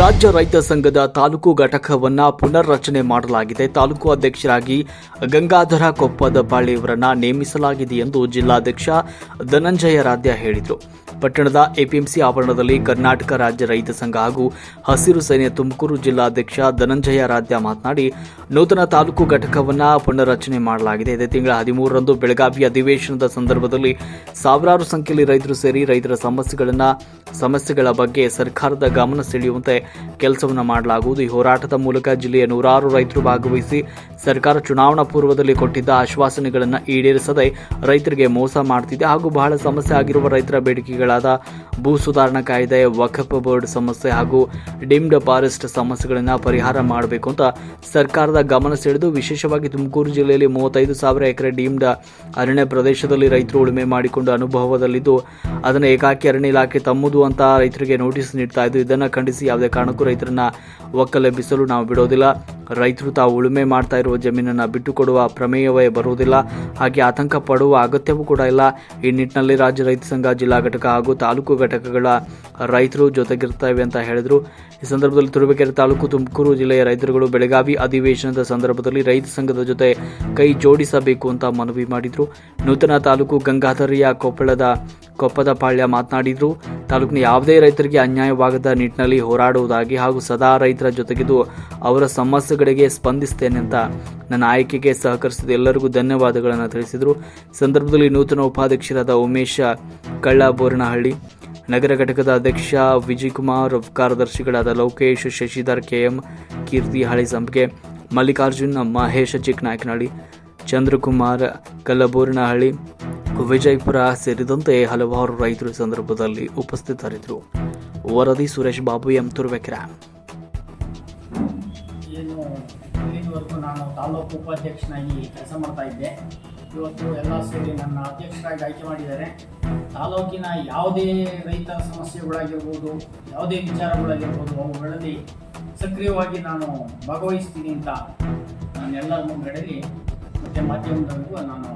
ರಾಜ್ಯ ರೈತ ಸಂಘದ ತಾಲೂಕು ಘಟಕವನ್ನ ಪುನರ್ರಚನೆ ಮಾಡಲಾಗಿದೆ. ತಾಲೂಕು ಅಧ್ಯಕ್ಷರಾಗಿ ಗಂಗಾಧರ ಕೊಪ್ಪದ ಬಾಳಿಯವರನ್ನು ನೇಮಿಸಲಾಗಿದೆ ಎಂದು ಜಿಲ್ಲಾಧ್ಯಕ್ಷ ಧನಂಜಯ ರಾಧ್ಯ ಹೇಳಿದರು. ಪಟ್ಟಣದ ಎಪಿಎಂಸಿ ಆವರಣದಲ್ಲಿ ಕರ್ನಾಟಕ ರಾಜ್ಯ ರೈತ ಸಂಘ ಹಾಗೂ ಹಸಿರು ಸೇನೆ ತುಮಕೂರು ಜಿಲ್ಲಾಧ್ಯಕ್ಷ ಧನಂಜಯ ರಾಧ್ಯ ಮಾತನಾಡಿ, ನೂತನ ತಾಲೂಕು ಘಟಕವನ್ನ ಪುನರ್ರಚನೆ ಮಾಡಲಾಗಿದೆ. ಇದೇ ತಿಂಗಳ ಹದಿಮೂರರಂದು ಬೆಳಗಾವಿ ಅಧಿವೇಶನದ ಸಂದರ್ಭದಲ್ಲಿ ಸಾವಿರಾರು ಸಂಖ್ಯೆಯಲ್ಲಿ ರೈತರು ಸೇರಿ ರೈತರ ಸಮಸ್ಯೆಗಳನ್ನ, ಸಮಸ್ಯೆಗಳ ಬಗ್ಗೆ ಸರ್ಕಾರದ ಗಮನ ಸೆಳೆಯುವಂತೆ ಕೆಲಸವನ್ನು ಮಾಡಲಾಗುವುದು. ಈ ಹೋರಾಟದ ಮೂಲಕ ಜಿಲ್ಲೆಯ ನೂರಾರು ರೈತರು ಭಾಗವಹಿಸಿ ಸರ್ಕಾರ ಚುನಾವಣಾ ಪೂರ್ವದಲ್ಲಿ ಕೊಟ್ಟಿದ್ದ ಆಶ್ವಾಸನೆಗಳನ್ನು ಈಡೇರಿಸದೆ ರೈತರಿಗೆ ಮೋಸ ಮಾಡ್ತಿದೆ. ಹಾಗೂ ಬಹಳ ಸಮಸ್ಯೆ ಆಗಿರುವ ರೈತರ ಬೇಡಿಕೆಗಳಾದ ಭೂ ಸುಧಾರಣಾ ಕಾಯ್ದೆ, ವಕಫ್ ಬೋರ್ಡ್ ಸಮಸ್ಯೆ ಹಾಗೂ ಡಿಮ್ಡ್ ಫಾರೆಸ್ಟ್ ಸಮಸ್ಯೆಗಳನ್ನು ಪರಿಹಾರ ಮಾಡಬೇಕು ಅಂತ ಸರ್ಕಾರದ ಗಮನ ಸೆಳೆದು ವಿಶೇಷವಾಗಿ ತುಮಕೂರು ಜಿಲ್ಲೆಯಲ್ಲಿ ಮೂವತ್ತೈದು ಸಾವಿರ ಎಕರೆ ಡೀಮ್ಡ್ ಅರಣ್ಯ ಪ್ರದೇಶದಲ್ಲಿ ರೈತರು ಉಳುಮೆ ಮಾಡಿಕೊಂಡು ಅನುಭವದಲ್ಲಿದ್ದು, ಅದನ್ನು ಏಕಾಕಿ ಅರಣ್ಯ ಇಲಾಖೆ ತಮ್ಮದು ಅಂತ ರೈತರಿಗೆ ನೋಟಿಸ್ ನೀಡ್ತಾ ಇದ್ದು, ಇದನ್ನು ಖಂಡಿಸಿ ಯಾವುದೇ ಕಾರಣಕ್ಕೂ ರೈತರನ್ನ ಒಕ್ಕಲೆಬ್ಬಿಸಲು ನಾವು ಬಿಡೋದಿಲ್ಲ. ರೈತರು ತಾವು ಉಳುಮೆ ಮಾಡ್ತಾ ಇರುವ ಜಮೀನನ್ನು ಬಿಟ್ಟುಕೊಡುವ ಪ್ರಮೇಯವೇ ಬರುವುದಿಲ್ಲ. ಹಾಗೆ ಆತಂಕ ಪಡುವ ಅಗತ್ಯವೂ ಕೂಡ ಇಲ್ಲ. ಈ ನಿಟ್ಟಿನಲ್ಲಿ ರಾಜ್ಯ ರೈತ ಸಂಘ, ಜಿಲ್ಲಾ ಘಟಕ ಹಾಗೂ ತಾಲೂಕು ಘಟಕಗಳ ರೈತರು ಜೊತೆಗಿರ್ತವೆ ಅಂತ ಹೇಳಿದರು. ಈ ಸಂದರ್ಭದಲ್ಲಿ ತುರುಬೇಕೆರೆ ತಾಲೂಕು ತುಮಕೂರು ಜಿಲ್ಲೆಯ ರೈತರುಗಳು ಬೆಳಗಾವಿ ಅಧಿವೇಶನದ ಸಂದರ್ಭದಲ್ಲಿ ರೈತ ಸಂಘದ ಜೊತೆ ಕೈ ಜೋಡಿಸಬೇಕು ಅಂತ ಮನವಿ ಮಾಡಿದರು. ನೂತನ ತಾಲೂಕು ಗಂಗಾಧರಿಯ ಕೊಪ್ಪಳದ ಕೊಪ್ಪದ ಪಾಳ್ಯ ಮಾತನಾಡಿದರು. ತಾಲೂಕಿನ ಯಾವುದೇ ರೈತರಿಗೆ ಅನ್ಯಾಯವಾಗದ ನಿಟ್ಟಿನಲ್ಲಿ ಹೋರಾಡುವುದಾಗಿ ಹಾಗೂ ಸದಾ ರೈತರ ಜೊತೆಗಿದ್ದು ಅವರ ಸಮಸ್ಯೆಗಳಿಗೆ ಸ್ಪಂದಿಸ್ತೇನೆ ಅಂತ ನನ್ನ ಆಯ್ಕೆಗೆ ಸಹಕರಿಸಿದ ಎಲ್ಲರಿಗೂ ಧನ್ಯವಾದಗಳನ್ನು ತಿಳಿಸಿದರು. ಸಂದರ್ಭದಲ್ಲಿ ನೂತನ ಉಪಾಧ್ಯಕ್ಷರಾದ ಉಮೇಶ ಕಳ್ಳಬೋರನಹಳ್ಳಿ, ನಗರ ಘಟಕದ ಅಧ್ಯಕ್ಷ ವಿಜಯಕುಮಾರ್, ಕಾರ್ಯದರ್ಶಿಗಳಾದ ಲೋಕೇಶ್, ಶಶಿಧರ್, ಕೆಎಂ ಕೀರ್ತಿ ಹಳಿಸಂಪಿಗೆ ಮಲ್ಲಿಕಾರ್ಜುನ್ ಮಹೇಶ ಚಿಕ್ಕನಾಯಕನಹಳ್ಳಿ, ಚಂದ್ರಕುಮಾರ್ ಕಲ್ಲಬೋರನಹಳ್ಳಿ ವಿಜಯಪುರ ಸೇರಿದಂತೆ ಹಲವಾರು ರೈತರು ಸಂದರ್ಭದಲ್ಲಿ ಉಪಸ್ಥಿತರಿದ್ದರು. ವರದಿ ಸುರೇಶ್ ಬಾಬು ಎಂ ತುರ್ವೆಕರ ನಾನು ತಾಲೂಕು ಉಪಾಧ್ಯಕ್ಷನಾಗಿ ಕೆಲಸ ಮಾಡ್ತಾ ಇದ್ದೆ. ಇವತ್ತು ಎಲ್ಲ ಸೇರಿ ನನ್ನ ಅಧ್ಯಕ್ಷರಾಗಿ ಆಯ್ಕೆ ಮಾಡಿದ್ದಾರೆ. ತಾಲೂಕಿನ ಯಾವುದೇ ರೈತ ಸಮಸ್ಯೆಗಳಾಗಿರ್ಬೋದು, ಯಾವುದೇ ವಿಚಾರಗಳಾಗಿರ್ಬೋದು, ಅವುಗಳಲ್ಲಿ ಸಕ್ರಿಯವಾಗಿ ನಾನು ಭಾಗವಹಿಸ್ತೀನಿ ಅಂತ ನಾನು ಎಲ್ಲರ ಮುಂದಡೆಯಲ್ಲಿ ಮತ್ತು ಮಾಧ್ಯಮದವರೆಗೂ ನಾನು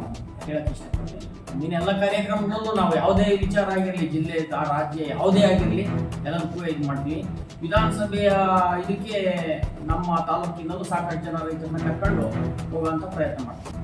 ಹೇಳಕ್ಕೆ ಇಷ್ಟಪಡ್ತೀನಿ. ಮುಂದಿನ ಎಲ್ಲ ಕಾರ್ಯಕ್ರಮದಲ್ಲೂ ನಾವು ಯಾವುದೇ ವಿಚಾರ ಆಗಿರಲಿ, ಜಿಲ್ಲೆ ರಾಜ್ಯ ಯಾವುದೇ ಆಗಿರಲಿ ಎಲ್ಲದಕ್ಕೂ ಇದು ಮಾಡ್ತೀವಿ. ವಿಧಾನಸಭೆಯ ಇದಕ್ಕೆ ನಮ್ಮ ತಾಲೂಕಿನಲ್ಲೂ ಸಾಕಷ್ಟು ಜನ ರೈತರನ್ನ ಕರ್ಕೊಂಡು ಹೋಗುವಂಥ ಪ್ರಯತ್ನ ಮಾಡ್ತೀವಿ.